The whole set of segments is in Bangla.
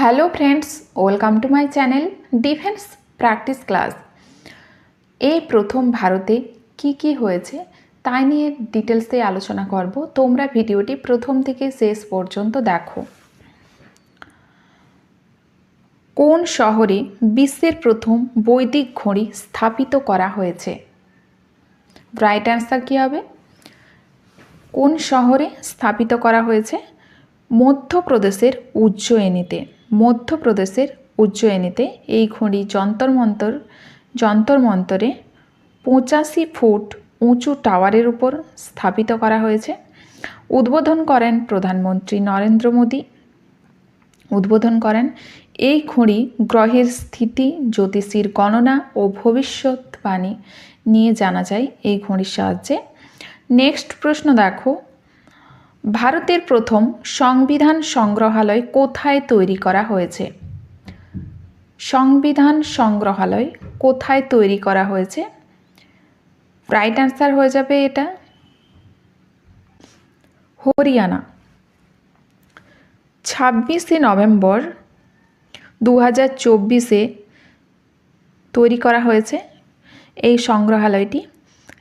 Hello friends welcome to my channel defence practice class এই প্রথম ভারতে কি কি হয়েছে, তাই নিয়ে ডিটেলসে আলোচনা করব। তোমরা ভিডিওটি প্রথম থেকে শেষ পর্যন্ত দেখো। কোন শহরে বিশ্বের প্রথম বৈদিক ঘড়ি স্থাপিত করা হয়েছে? রাইট অ্যান্সার কী হবে? কোন শহরে স্থাপিত করা হয়েছে? মধ্যপ্রদেশের উজ্জয়িনীতে। মধ্যপ্রদেশের উজ্জয়িনীতে এই ঘড়ি যন্তর মন্তর যন্তর মন্তরে পঁচাশি ফুট উঁচু টাওয়ারের উপর স্থাপিত করা হয়েছে। উদ্বোধন করেন প্রধানমন্ত্রী নরেন্দ্র মোদী। উদ্বোধন করেন এই ঘড়ি গ্রহের স্থিতি, জ্যোতিষীর গণনা ও ভবিষ্যৎবাণী নিয়ে জানা যায় এই ঘড়ির সাহায্যে। নেক্সট প্রশ্ন দেখো। ভারতের প্রথম সংবিধান সংগ্রহালয় কোথায় তৈরি করা হয়েছে? সংবিধান সংগ্রহালয় কোথায় তৈরি করা হয়েছে? রাইট অ্যান্সার হয়ে যাবে এটা হরিয়ানা। ছাব্বিশে নভেম্বর দু হাজার চব্বিশে তৈরি করা হয়েছে এই সংগ্রহালয়টি।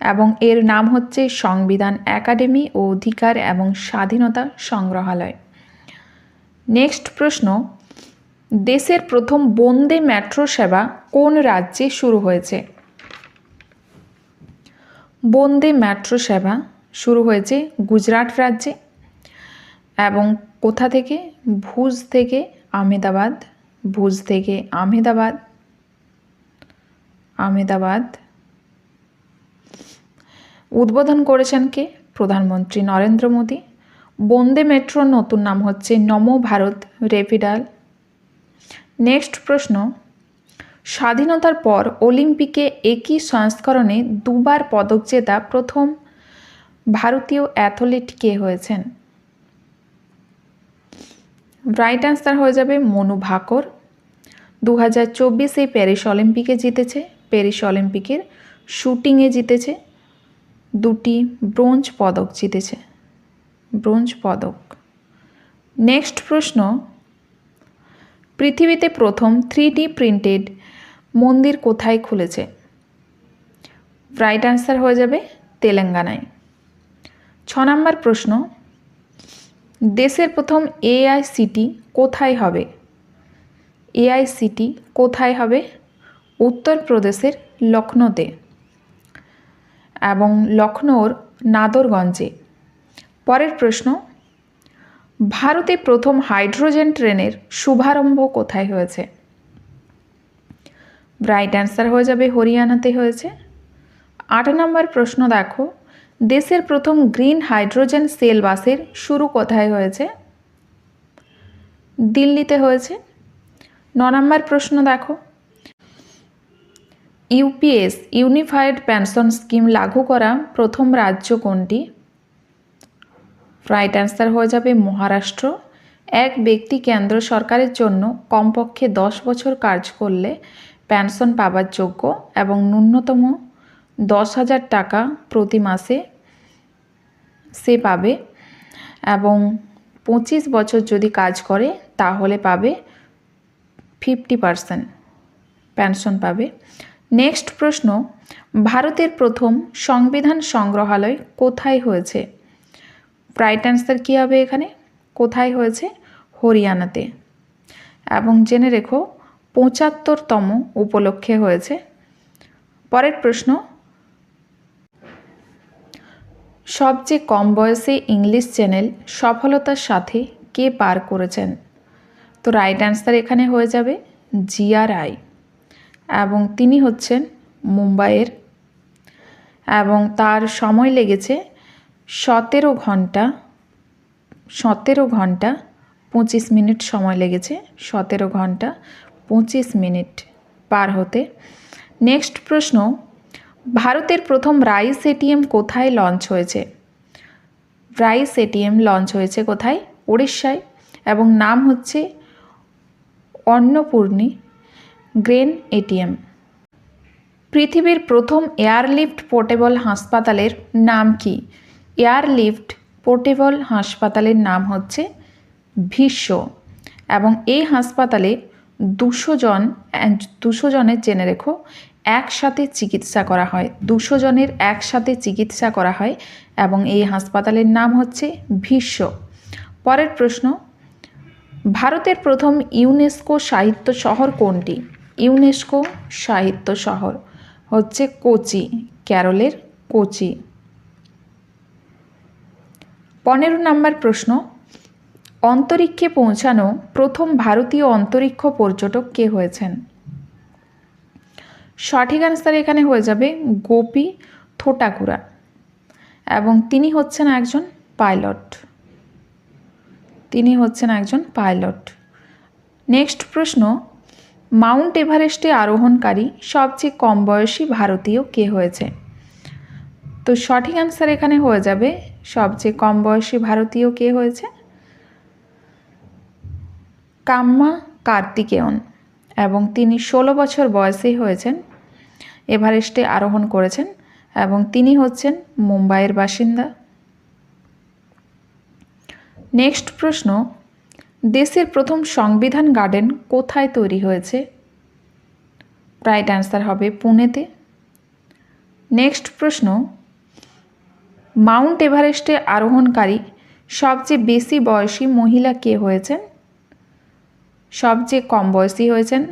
এবং এর নাম হচ্ছে সংবিধান একাডেমি ও অধিকার এবং স্বাধীনতা সংগ্রহালয়। নেক্সট প্রশ্ন, দেশের প্রথম বন্দে মেট্রো সেবা কোন রাজ্যে শুরু হয়েছে? বন্দে মেট্রো সেবা শুরু হয়েছে গুজরাট রাজ্যে এবং কোথা থেকে? ভুজ থেকে আহমেদাবাদ, ভুজ থেকে আহমেদাবাদ আমেদাবাদ উদ্বোধন করেছেন কে? প্রধানমন্ত্রী নরেন্দ্র মোদী। বন্দে মেট্রোর নতুন নাম হচ্ছে নমো ভারত রেপিডাল। নেক্সট প্রশ্ন। স্বাধীনতার পর অলিম্পিকে একই সংস্করণে দুবার পদক জেতা প্রথম ভারতীয় অ্যাথলিট কে হয়েছেন? রাইট অ্যান্সার হয়ে যাবে মনু ভাকর। দু হাজার চব্বিশে প্যারিস অলিম্পিকে জিতেছে। প্যারিস অলিম্পিকের শুটিংয়ে জিতেছে। দুটি ব্রোঞ্জ পদক জিতেছে। ব্রোঞ্জ পদক। নেক্সট প্রশ্ন। পৃথিবীতে প্রথম থ্রি ডি প্রিন্টেড মন্দির কোথায় খুলেছে? রাইট অ্যান্সার হয়ে যাবে তেলেঙ্গানায়। ছ নম্বর প্রশ্ন। দেশের প্রথম এআইসিটি কোথায় হবে? এআইসিটি কোথায় হবে? উত্তরপ্রদেশের লখনৌতে এবং লখনৌর নাদরগঞ্জে। পরের প্রশ্ন, ভারতে প্রথম হাইড্রোজেন ট্রেনের শুভারম্ভ কোথায় হয়েছে? রাইট অ্যান্সার হয়ে যাবে হরিয়ানাতে হয়েছে। আট নম্বর প্রশ্ন দেখো, দেশের প্রথম গ্রিন হাইড্রোজেন সেল বাসের শুরু কোথায় হয়েছে? দিল্লিতে হয়েছে। ন নম্বর প্রশ্ন দেখো ইউপিএস ইউনিফাইড পেনশন স্কিম লাগু করা প্রথম রাজ্য কোনটি? রাইট অ্যান্সার হয়ে যাবে মহারাষ্ট্র। এক ব্যক্তি কেন্দ্র সরকারের জন্য কমপক্ষে দশ বছর কাজ করলে পেনশন পাবার যোগ্য এবং ন্যূনতম দশ হাজার টাকা প্রতি মাসে সে পাবে এবং পঁচিশ বছর যদি কাজ করে তাহলে পাবে ফিফটি পারসেন্ট পেনশন পাবে। নেক্সট প্রশ্ন, ভারতের প্রথম সংবিধান সংগ্রহালয় কোথায় হয়েছে? রাইট অ্যান্সার কী হবে এখানে? কোথায় হয়েছে? হরিয়ানাতে। এবং জেনে রেখো, পঁচাত্তরতম উপলক্ষে হয়েছে। পরের প্রশ্ন, সবচেয়ে কম বয়সে ইংলিশ চ্যানেল সফলতার সাথে কে পার করেছেন? তো রাইট অ্যান্সার এখানে হয়ে যাবে রায় এবং তিনি হচ্ছেন মুম্বাইয়ের। এবং তার সময় লেগেছে সতেরো ঘণ্টা সতেরো ঘণ্টা পঁচিশ মিনিট সময় লেগেছে, সতেরো ঘণ্টা পঁচিশ মিনিট পার হতে। নেক্সট প্রশ্ন, ভারতের প্রথম রাইস এটিএম কোথায় লঞ্চ হয়েছে? রাইস এটিএম লঞ্চ হয়েছে কোথায়? উড়িষ্যায় এবং নাম হচ্ছে অন্নপূর্ণী গ্রেন এটিএম। পৃথিবীর প্রথম এয়ারলিফট পোর্টেবল হাসপাতালের নাম কি? এয়ারলিফট পোর্টেবল হাসপাতালের নাম হচ্ছে ভীষ্ম এবং এই হাসপাতালে দুশো জন দুশো জনের জেনে রেখো, একসাথে চিকিৎসা করা হয়। দুশো জনের একসাথে চিকিৎসা করা হয় এবং এই হাসপাতালের নাম হচ্ছে ভীষ্ম পরের প্রশ্ন, ভারতের প্রথম ইউনেস্কো সাহিত্য শহর কোনটি? ইউনেস্কো সাহিত্য শহর। হচ্ছে কোচি ক্যারলের কোচি। পনেরো নম্বর প্রশ্ন, অন্তরিক্ষে পৌঁছানো প্রথম ভারতীয় অন্তরিক্ষ পর্যটক কে হয়েছেন? সঠিক অ্যান্সার এখানে হয়ে যাবে গোপী থোটাকুরা এবং তিনি হচ্ছেন একজন পাইলট। তিনি হচ্ছেন একজন পাইলট। নেক্সট প্রশ্ন মাউন্ট এভারেস্টে আরোহণকারী সবচেয়ে কম বয়সী ভারতীয় কে হয়েছে? তো সঠিক অ্যান্সার এখানে হয়ে যাবে সবচেয়ে কম বয়সী ভারতীয় কে হয়েছে? কাম্মা কার্তিকেয়ন এবং তিনি ষোলো বছর বয়সেই হয়েছেন, এভারেস্টে আরোহণ করেছেন এবং তিনি হচ্ছেন মুম্বাইয়ের বাসিন্দা। নেক্সট প্রশ্ন দেশের প্রথম সংবিধান গার্ডেন কোথায় তৈরি হয়েছে? রাইট অ্যান্সার হবে পুনেতে। নেক্সট প্রশ্ন। মাউন্ট এভারেস্টে আরোহণকারী সবচেয়ে বেশি বয়সী মহিলা কে হয়েছেন? সবচেয়ে কম বয়সী হয়েছেন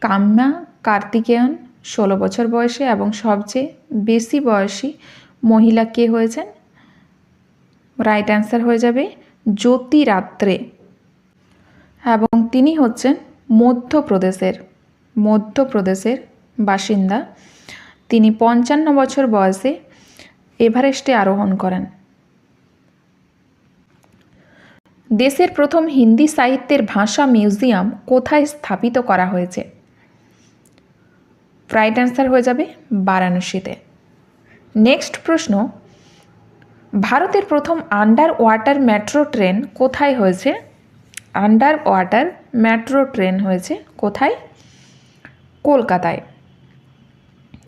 কাম্যা, কার্তিকেয়ন, ষোলো বছর বয়সে এবং সবচেয়ে বেশি বয়সী মহিলা কে হয়েছেন? রাইট অ্যান্সার হয়ে যাবে জ্যোতি রাত্রে এবং তিনি হচ্ছেন মধ্যপ্রদেশের মধ্যপ্রদেশের বাসিন্দা। তিনি পঞ্চান্ন বছর বয়সে এভারেস্টে আরোহণ করেন। দেশের প্রথম হিন্দি সাহিত্যের ভাষা মিউজিয়াম কোথায় স্থাপিত করা হয়েছে? রাইট অ্যান্সার হয়ে যাবে বারাণসীতে। নেক্সট প্রশ্ন, ভারতের প্রথম আন্ডার ওয়াটার মেট্রো ট্রেন কোথায় হয়েছে? আন্ডার ওয়াটার মেট্রো ট্রেন হয়েছে কোথায়? কলকাতায়।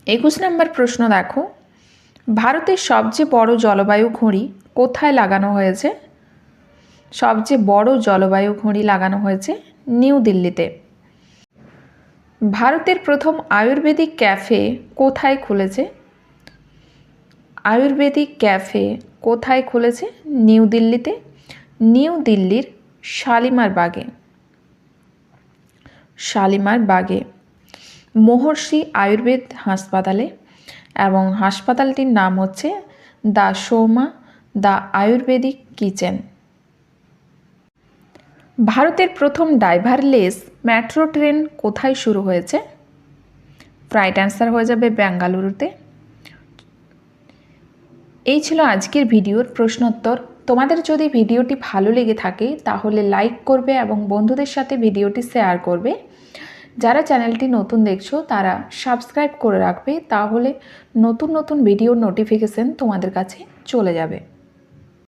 একুশ নম্বর প্রশ্ন দেখো। ভারতের সবচেয়ে বড় জলবায়ু ঘড়ি কোথায় লাগানো হয়েছে? সবচেয়ে বড় জলবায়ু ঘড়ি লাগানো হয়েছে নিউ দিল্লিতে। ভারতের প্রথম আয়ুর্বেদিক ক্যাফে কোথায় খুলেছে? আয়ুর্বেদিক ক্যাফে কোথায় খুলেছে? নিউ দিল্লিতে। নিউ দিল্লির শালিমার বাগে। শালিমার বাগে। মহর্ষি আয়ুর্বেদ হাসপাতালে এবং হাসপাতালটির নাম হচ্ছে the Sowma the ayurvedic kitchen. ভারতের প্রথম ড্রাইভারলেস মেট্রো ট্রেন কোথায় শুরু হয়েছে? রাইট অ্যান্সার হয়ে যাবে বেঙ্গালুরুতে। এই ছিল আজকের ভিডিওর প্রশ্নোত্তর। তোমাদের যদি ভিডিওটি ভালো লেগে থাকে, তাহলে লাইক করবে এবং বন্ধুদের সাথে ভিডিওটি শেয়ার করবে। যারা চ্যানেলটি নতুন দেখছ, তারা সাবস্ক্রাইব করে রাখবে, তাহলে নতুন নতুন ভিডিওর নোটিফিকেশান তোমাদের কাছে চলে যাবে।